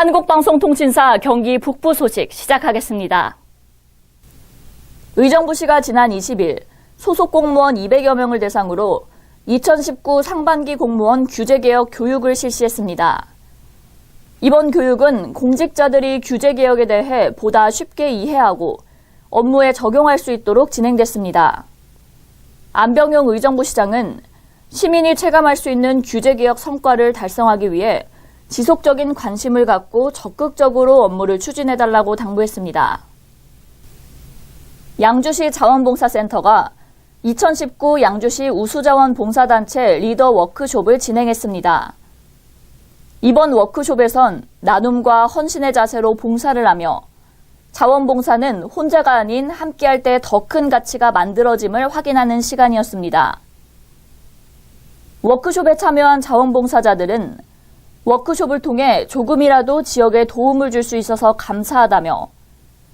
한국방송통신사 경기 북부 소식 시작하겠습니다. 의정부시가 지난 20일 소속 공무원 200여 명을 대상으로 2019 상반기 공무원 규제개혁 교육을 실시했습니다. 이번 교육은 공직자들이 규제개혁에 대해 보다 쉽게 이해하고 업무에 적용할 수 있도록 진행됐습니다. 안병용 의정부 시장은 시민이 체감할 수 있는 규제개혁 성과를 달성하기 위해 지속적인 관심을 갖고 적극적으로 업무를 추진해달라고 당부했습니다. 양주시 자원봉사센터가 2019 양주시 우수자원 봉사단체 리더 워크숍을 진행했습니다. 이번 워크숍에선 나눔과 헌신의 자세로 봉사를 하며 자원봉사는 혼자가 아닌 함께할 때 더 큰 가치가 만들어짐을 확인하는 시간이었습니다. 워크숍에 참여한 자원봉사자들은 워크숍을 통해 조금이라도 지역에 도움을 줄 수 있어서 감사하다며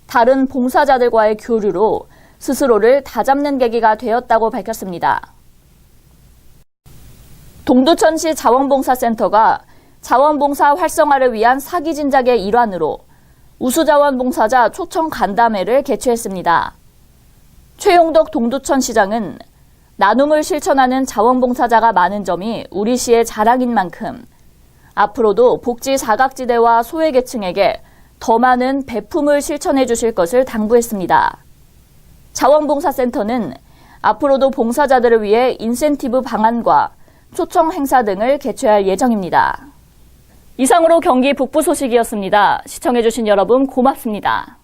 다른 봉사자들과의 교류로 스스로를 다잡는 계기가 되었다고 밝혔습니다. 동두천시 자원봉사센터가 자원봉사 활성화를 위한 사기 진작의 일환으로 우수자원봉사자 초청 간담회를 개최했습니다. 최용덕 동두천시장은 나눔을 실천하는 자원봉사자가 많은 점이 우리 시의 자랑인 만큼 앞으로도 복지 사각지대와 소외계층에게 더 많은 배품을 실천해 주실 것을 당부했습니다. 자원봉사센터는 앞으로도 봉사자들을 위해 인센티브 방안과 초청 행사 등을 개최할 예정입니다. 이상으로 경기 북부 소식이었습니다. 시청해주신 여러분 고맙습니다.